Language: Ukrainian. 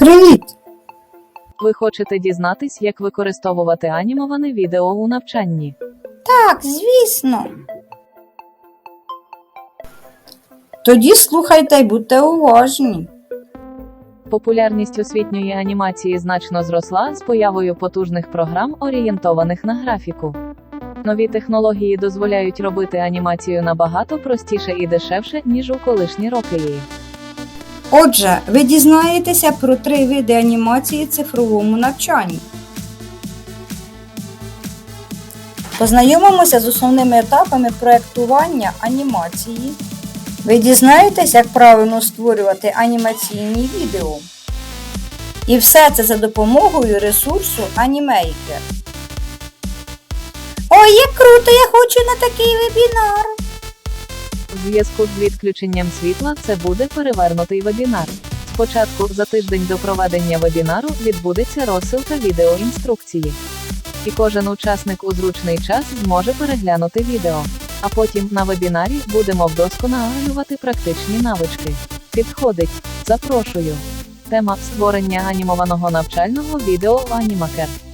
Привіт! Ви хочете дізнатись, як використовувати анімоване відео у навчанні? Так, звісно. Тоді слухайте й будьте уважні. Популярність освітньої анімації значно зросла з появою потужних програм, орієнтованих на графіку. Нові технології дозволяють робити анімацію набагато простіше і дешевше, ніж у колишні роки її. Отже, ви дізнаєтеся про три види анімації цифровому навчанні. Познайомимося з основними етапами проєктування анімації. Ви дізнаєтесь, як правильно створювати анімаційні відео. І все це за допомогою ресурсу Animaker. Ой, як круто! Я хочу на такий вебінар! В зв'язку з відключенням світла це буде перевернутий вебінар. Спочатку, за тиждень до проведення вебінару, відбудеться розсилка відеоінструкції. І кожен учасник у зручний час зможе переглянути відео. А потім на вебінарі будемо вдосконалювати практичні навички. Підходить. Запрошую. Тема створення анімованого навчального відео Animaker.